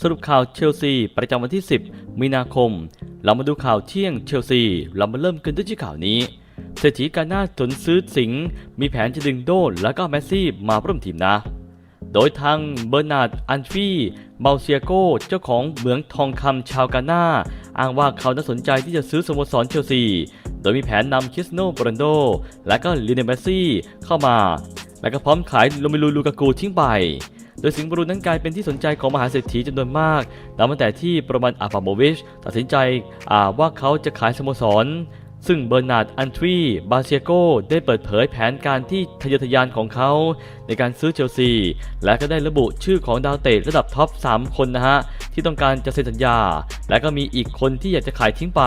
สรุปข่าวเชลซี ประจำวันที่ 10 มีนาคม เรามาดูข่าวเที่ยงเชลซี เรามาเริ่มกันด้วยที่ข่าวนี้เศรษฐีกาหน้าสนซื้อสิงห์มีแผนจะดึงโดนและก็แมสซี่มาร่วมทีมนะ โดยทางเบอร์นาร์ดอันฟีเมาเซียโกเจ้าของเหมืองทองคำชาวกาหน้า อ้างว่าเขาน่าสนใจที่จะซื้อสโมสรเชลซี โดยมีแผนนำคริสโนโปรันโด และก็ลิเนลเมสซี่เข้ามา และก็พร้อมขายโรเมลูลูกากูทิ้งไป ดยสิงห์บรูนั้นกลายเป็นที่สนใจของมหาเศรษฐีจำนวนมากนับตั้งแต่ที่โระมันอาปาโมวิชตัดสินใจว่าเขาจะขายสโมสร ซึ่งเบอร์นาร์ด อันทรี บาเซียโก ได้เปิดเผยแผนการที่ทะเยอทะยานของเขา ในการซื้อเชลซี และก็ได้ระบุชื่อของดาวเตะระดับท็อป 3 คนนะฮะ ที่ต้องการจะเซ็นสัญญา และก็มีอีกคนที่อยากจะขายทิ้งไป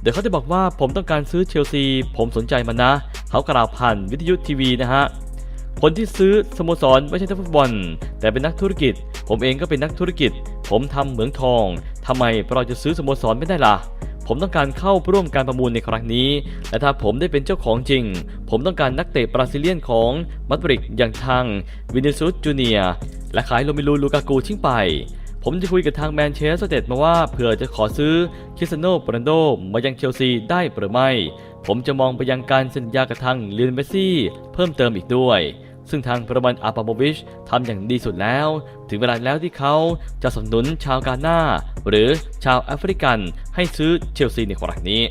เดี๋ยวเขาจะบอกว่าผมต้องการซื้อเชลซี ผมสนใจมันนะ เขากล่าวผ่านวิทยุทีวีนะฮะ คนที่ซื้อสโมสรไม่ใช่นักฟุตบอล แต่เป็นนักธุรกิจ ผมเองก็เป็นนักธุรกิจ ผมทำเหมืองทองทำไมเราจะซื้อสโมสรไม่ได้ล่ะผมต้องการเข้าร่วมการประมูลในครั้งนี้ และถ้าผมได้เป็นเจ้าของจริง ผมต้องการนักเตะบราซิเลียนของมาดริดอย่างทางวินิซุสจูเนียและขายโรมิลูลูกากูทิ้งไป ผมจะคุยกับทางแมนเชสเตอร์เตดมาว่าเผื่อจะขอซื้อคริสเตโนโปรันโดมายังเชลซีได้หรือไม่ ผมจะมองไปยังการเซ็นสัญญากับทางเลนเมสซี่ เพิ่มเติมอีกด้วย ซึ่งทางประมันอาปาโมวิชทำอย่างดีสุดแล้ว ถึงเวลาแล้วที่เขาจะสนับสนุนชาวกาหน้า หรือชาวแอฟริกันให้ซื้อเชลซีในครั้งนี้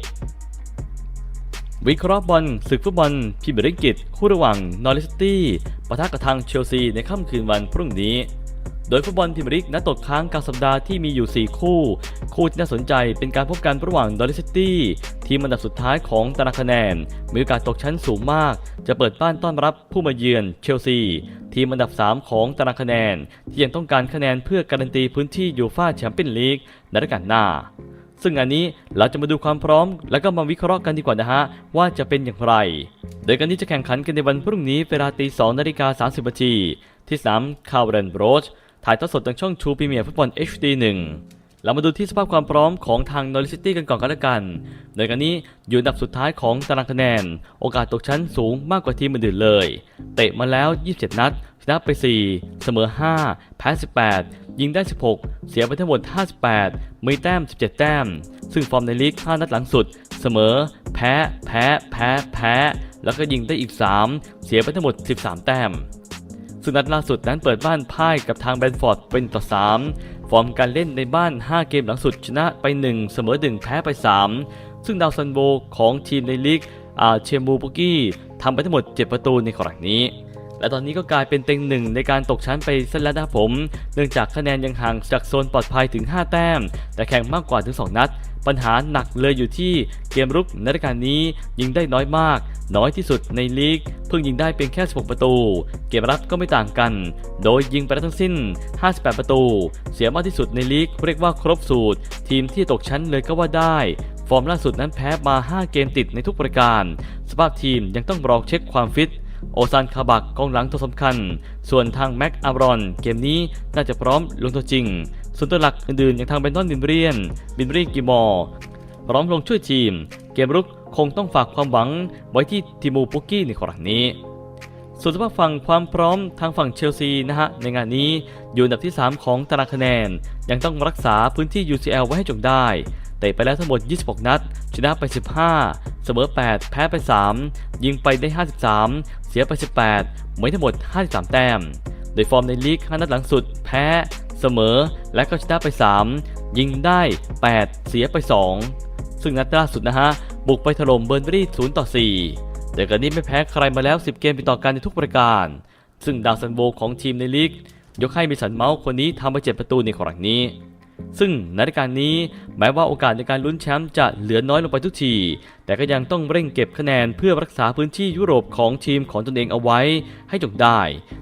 วิเคราะห์บอลศึกฟุตบอลพิเมียร์ลีกอังกฤษคู่ระหว่างนอริสตี้ปะทะกับทางเชลซีในค่ำคืนวันพรุ่งนี้ โดยฟุตบอลพรีเมียร์ลีกนัดตกค้างกลางสัปดาห์ที่มีอยู่ 4 คู่ คู่ที่น่าสนใจเป็นการพบกันระหว่างดอริสตี้ทีมอันดับสุดท้ายของตารางคะแนนมีโอกาสตกชั้นสูงมาก จะเปิดบ้านต้อนรับผู้มาเยือนเชลซีทีมอันดับ 3 ของตารางคะแนน ที่ยังต้องการคะแนนเพื่อการันตีพื้นที่ยูฟ่าแชมเปี้ยนลีกในฤดูกาลหน้า ซึ่งอันนี้เราจะมาดูความพร้อม แล้วก็มาวิเคราะห์กันดีกว่านะฮะ ว่าจะเป็นอย่างไร โดยการนี้จะแข่งขันกันในวันพรุ่งนี้เวลาตี2นาฬิกา30นาทีที่สนามคาร์เรนโรช ถ่ายทอดสดทางช่องชูพรีเมียร์ฟุตบอล HD 1 เรามาดูที่สภาพความพร้อมของทางนอริสตี้กันก่อนกันละกัน โดยการนี้อยู่อันดับสุดท้ายของตารางคะแนน โอกาสตกชั้นสูงมากกว่าทีมอื่นๆเลย เตะมาแล้ว 27 นัด ชนะไป 4 เสมอ 5 แพ้ 18 ยิงได้ 16 เสียไปทั้งหมด 58 มีแต้ม 17 แต้ม ซึ่งฟอร์มในลีก 5 นัดหลังสุด เสมอ แพ้ แพ้ แพ้ แพ้ แล้วก็ยิงได้อีก 3 เสียไปทั้งหมด 13 แต้ม ซึ่งนัดล่าสุดนั้นเปิดบ้านพ่ายกับทางแบนฟอร์ดเป็นต่อ 3 ฟอร์มการเล่นในบ้าน 5 เกมหลังสุดชนะไป 1 เสมอ 1 แพ้ไป 3 ซึ่งดาวซันโบของทีมในลีกอาเชมูปุกี้ทำไปทั้งหมด 7 ประตูในครั้งนี้ และตอนนี้ก็กลายเป็นเต็งหนึ่งในการตกชั้นไปซะแล้วนะผม เนื่องจากคะแนนยังห่างจากโซนปลอดภัยถึง 5 แต้ม แต่แข่งมากกว่าถึง 2 นัด ปัญหาหนักเลยอยู่ที่เกมรุกในรายการนี้ยิงได้น้อยมาก น้อยที่สุดในลีก เพิ่งยิงได้เพียงแค่ 16 ประตู เกมรับก็ไม่ต่างกัน โดยยิงไปแล้วทั้งสิ้น 58 ประตู เสียมากที่สุดในลีกเรียกว่าครบสูตร ทีมที่ตกชั้นเลยก็ว่าได้ ฟอร์มล่าสุดนั้นแพ้มา 5 เกมติดในทุกประการ สภาพทีมยังต้องรอเช็คความฟิตโอซานคาบักกองหลังตัวสำคัญ ส่วนทางแม็กอารอน เกมนี้น่าจะพร้อมลงตัวจริง ส่วนตัวหลักอื่นๆอย่างทางเบนนอนบินเรียน บินเรียนกิมอร์พร้อมลงช่วยทีม เกมรุกคงต้องฝากความหวังไว้ที่ทิมูปุกกี้ในครั้งนี้ ส่วนสภาพฝั่งความพร้อมทางฝั่งเชลซีนะฮะในงานนี้อยู่อันดับที่ 3 ของตารางคะแนน ยังต้องรักษาพื้นที่ UCL ไว้ให้จงได้เตะไปแล้วทั้งหมด 26 นัด ชนะไป 15 เสมอ 8 แพ้ไป 3 ยิงไปได้ 53 เสียไป 18ไม่ทั้งหมด 53 แต้ม โดยฟอร์มในลีก5นัดหลังสุด แพ้ เสมอและก็ชนะไป 3 ยิงได้ 8 เสียไป 2 ซึ่งนัดล่าสุดนะฮะ บุกไปถล่มเบอร์นรี่0ต่อ 4 แต่กันนี้ไม่แพ้ใครมาแล้ว 10 เกมติดต่อกันในทุกประการ ซึ่งดาวซันโวของทีมในลีก ยกให้มิสันเมาส์คนนี้ทำไป7ประตูในครั้งนี้ ซึ่งในรายการนี้แม้ว่าโอกาสในการลุ้นแชมป์จะเหลือน้อยลงไปทุกที แต่ก็ยังต้องเร่งเก็บคะแนนเพื่อรักษาพื้นที่ยุโรปของทีมของตนเองเอาไว้ให้จงได้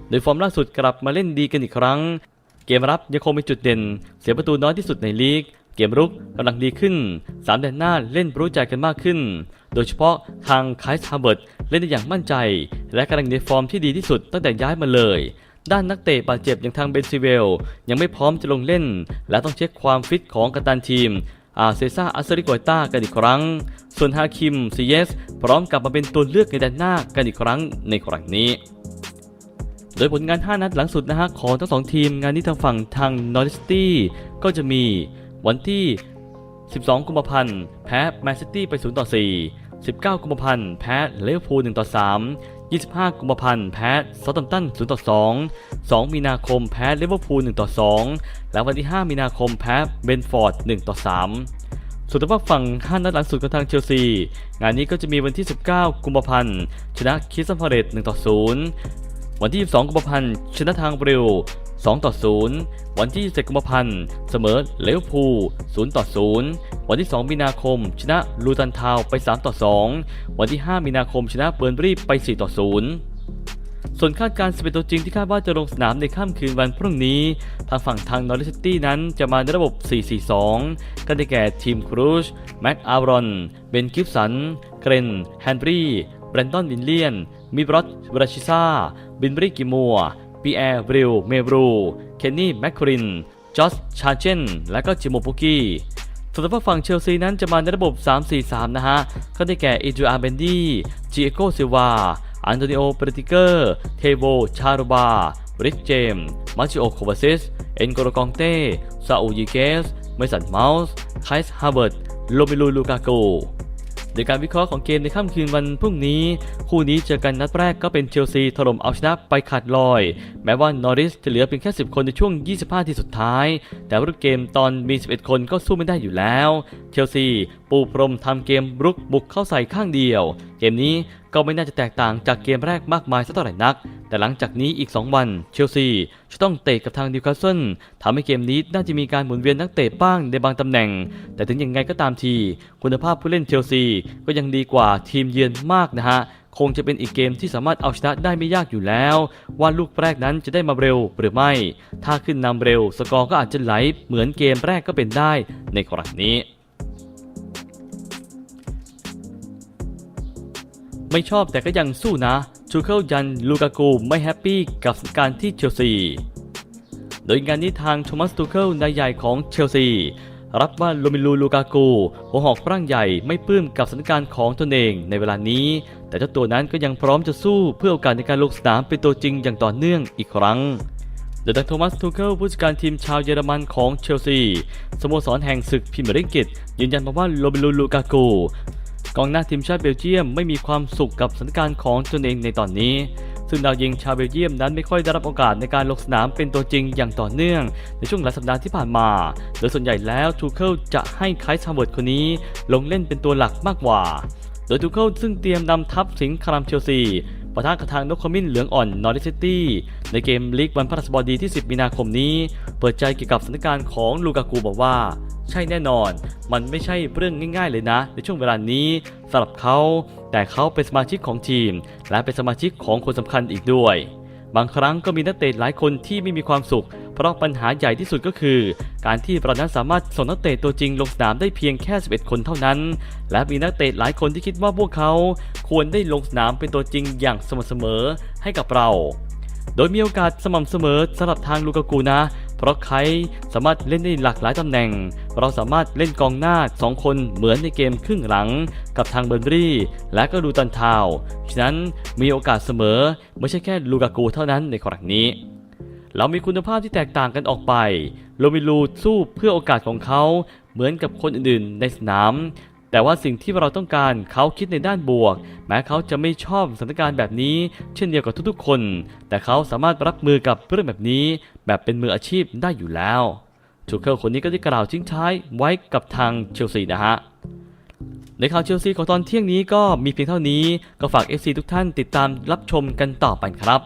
โดยฟอร์มล่าสุดกลับมาเล่นดีกันอีกครั้ง เกมรับยังคงเป็นจุดเด่น เสียประตูน้อยที่สุดในลีก เกมรุกกำลังดีขึ้นสามแดนหน้าเล่นรู้ใจกันมากขึ้น โดยเฉพาะทางไคส์ฮาร์เบิร์ตเล่นได้อย่างมั่นใจ และกำลังในฟอร์มที่ดีที่สุดตั้งแต่ย้ายมาเลย ด้านนักเตะบาดเจ็บอย่างทางเบนซิเวล ยังไม่พร้อมจะลงเล่น และต้องเช็คความฟิตของกัปตันทีมอาเซซ่าอัสริโกยต้ากันอีกครั้ง ส่วนฮาคิมซีเยส พร้อมกลับมาเป็นตัวเลือกในแดนหน้ากันอีกครั้งในครั้งนี้ โดยผลงาน 5 นัดหลังสุดนะฮะของทั้งสองทีมงานนี้ทางฝั่งทางนอริสตี้ก็จะมีวันที่ 12 กุมภาพันธ์แพ้แมนซิตี้ไป 0 ต่อ 4 19 กุมภาพันธ์แพ้เลเวอร์พูล 1 ต่อ 3 25 กุมภาพันธ์แพ้ซาท์แฮมตัน0ต่อ2 2 มีนาคมแพ้เลเวอร์พูล1ต่อ2 และวันที่ 5 มีนาคมแพ้เบนฟอร์ด1ต่อ3ส่วนทางฝั่ง5นัดหลังสุดของทางเชลซี งานนี้ก็จะมีวันที่ 19 กุมภาพันธ์ ชนะคิสซันพาเรต1ต่อ0 วันที่ 22 กุมภาพันธ์ชนะทางเบริล2ต่อ 0 วันที่ 7 กุมภาพันธ์เสมอเลวพู0 ต่อ 0 วันที่ 2 มีนาคม ชนะลูตันทาวไป 3 ต่อ 2 วันที่ 5 มีนาคมชนะเบิร์นบรีไป 4 ต่อ 0ส่วนคาดการณ์11ตัวจริงที่คาดว่าจะลงสนามในค่ำคืนวันพรุ่งนี้ ทางฝั่งทางนอริสตี้นั้นจะมาในระบบ 4-4-2ก็ได้แก่ทีมครูช แม็กอารอน เบนกิฟสัน เกรน แฮนบรีแบรนดอนวินเลียน มิบรอตบราชิซา บินบริกิมัวปีแอร์บริลเมบรู เคนนี่แมคคริน จอสชาเชนและก็จิโมปุกี้ส่วนทางฝั่งเชลซีนั้นจะมาในระบบ 3-4-3 นะฮะ ก็ได้แก่อิจูอาร์เบนดี้จิเอโกซิวา อันโตนิโอเปรติเกอร์ เทโบชาโรบาริกเจมส์มาชิโอโควาซิส เอ็นโกโรกองเต้ซาอูยิเกส เมสันเมาส์ ไคส์ฮาร์เวิร์ดโลเมลูลูกาโก โดยการวิเคราะห์ของเกมในค่ำคืนวันพรุ่งนี้ คู่นี้เจอกันนัดแรกก็เป็นเชลซีถล่มเอาชนะไปขาดลอย แม้ว่านอริสจะเหลือเพียงแค่ 10 คนในช่วง 25 ที่สุดท้าย แต่ว่าเกมตอนมี 11 คนก็สู้ไม่ได้อยู่แล้ว เชลซี ปูพรมทำเกมรุกบุกเข้าใส่ข้างเดียว เกมนี้ก็ไม่น่าจะแตกต่างจากเกมแรกมากมายสักเท่าไหร่นัก แต่หลังจากนี้อีก 2 วันเชลซีจะต้องเตะกับทางนิวคาสเซิลทำให้เกมนี้น่าจะมีการหมุนเวียนนักเตะบ้างในบางตำแหน่ง แต่ถึงยังไงก็ตามที คุณภาพผู้เล่นเชลซีก็ยังดีกว่าทีมเยือนมากนะฮะคงจะเป็นอีกเกมที่สามารถเอาชนะได้ไม่ยากอยู่แล้ว ว่าลูกแรกนั้นจะได้มาเร็วหรือไม่ ถ้าขึ้นนำเร็ว สกอร์ก็อาจจะไหลเหมือนเกมแรกก็เป็นได้ในกรณีนี้ ไม่ชอบแต่ก็ยังสู้นะ ชูเคิลยันลูกากูไม่แฮปปี้กับการที่เชลซี โดยงานนี้ทางโทมัสตูเคิลนายใหญ่ของเชลซี รับว่าโลมิลูลูกากูหัวหอกร่างใหญ่ไม่ปลื้มกับสถานการณ์ของตนเองในเวลานี้ แต่เจ้าตัวนั้นก็ยังพร้อมจะสู้เพื่อโอกาสในการลงสนามเป็นตัวจริงอย่างต่อเนื่องอีกครั้งโดยทางโทมัสทูเคิลผู้จัดการทีมชาวเยอรมันของเชลซีสโมสรแห่งศึกพรีเมียร์ลีกยืนยันมาว่าโลมิลูลูกากู กองหน้าทีมชาติเบลเยียมไม่มีความสุขกับสถานการณ์ของตนเองในตอนนี้ซึ่งดาวยิงชาวเบลเยียมนั้นไม่ค่อยได้รับโอกาสในการลงสนามเป็นตัวจริงอย่างต่อเนื่อง ในช่วงหลายสัปดาห์ที่ผ่านมา โดยส่วนใหญ่แล้วทูเคิลจะให้ไคส์ฮาเวิร์ดคนนี้ลงเล่นเป็นตัวหลักมากกว่า โดยทูเคิลซึ่งเตรียมนำทัพสิงห์คารามเชลซี ปะทะกับทางนกขมิ้นเหลืองอ่อนนอริซิตี้ในเกมลีกวันพฤหัสบดีที่ 10 มีนาคมนี้ เปิดใจเกี่ยวกับสถานการณ์ของลูกากูบอกว่า ใช่แน่นอน มันไม่ใช่เรื่องง่าย ๆ เลยนะ ในช่วงเวลานี้สำหรับเขา แต่เขาเป็นสมาชิกของทีม และเป็นสมาชิกของคนสำคัญอีกด้วย บางครั้งก็มีนักเตะหลายคนที่ไม่มีความสุข เพราะปัญหาใหญ่ที่สุดก็คือ การที่เรานั้นสามารถส่งนักเตะตัวจริงลงสนามได้เพียงแค่ 11 คนเท่านั้น และมีนักเตะหลายคนที่คิดว่าพวกเขาควรได้ลงสนามเป็นตัวจริงอย่างสม่ำเสมอให้กับเรา โดยมีโอกาสสม่ำเสมอสำหรับทางลูกากูนะเพราะไคสามารถเล่นได้หลากหลายตำแหน่ง เราสามารถเล่นกองหน้า 2 คนเหมือนในเกมครึ่งหลัง กับทางเบอร์นบรีและก็ดูตันทาว ฉะนั้นมีโอกาสเสมอไม่ใช่แค่ลูกากูเท่านั้นในครั้งนี้ เรามีคุณภาพที่แตกต่างกันออกไปโลมิลูสู้เพื่อโอกาสของเขาเหมือนกับคนอื่นๆ ในสนาม แต่ว่าสิ่งที่เราต้องการเขาคิดในด้านบวก แม้เขาจะไม่ชอบสถานการณ์แบบนี้ เช่นเดียวกับทุกๆ คน แต่เขาสามารถรับมือกับเรื่องแบบนี้ แบบเป็นมืออาชีพได้อยู่แล้วทูเคิลคนนี้ก็ได้กล่าวทิ้งท้ายไว้กับทางเชลซีนะฮะในข่าวเชลซีของตอนเที่ยงนี้ก็มีเพียงเท่านี้ ก็ฝาก FC ทุกท่านติดตามรับชมกันต่อไปครับ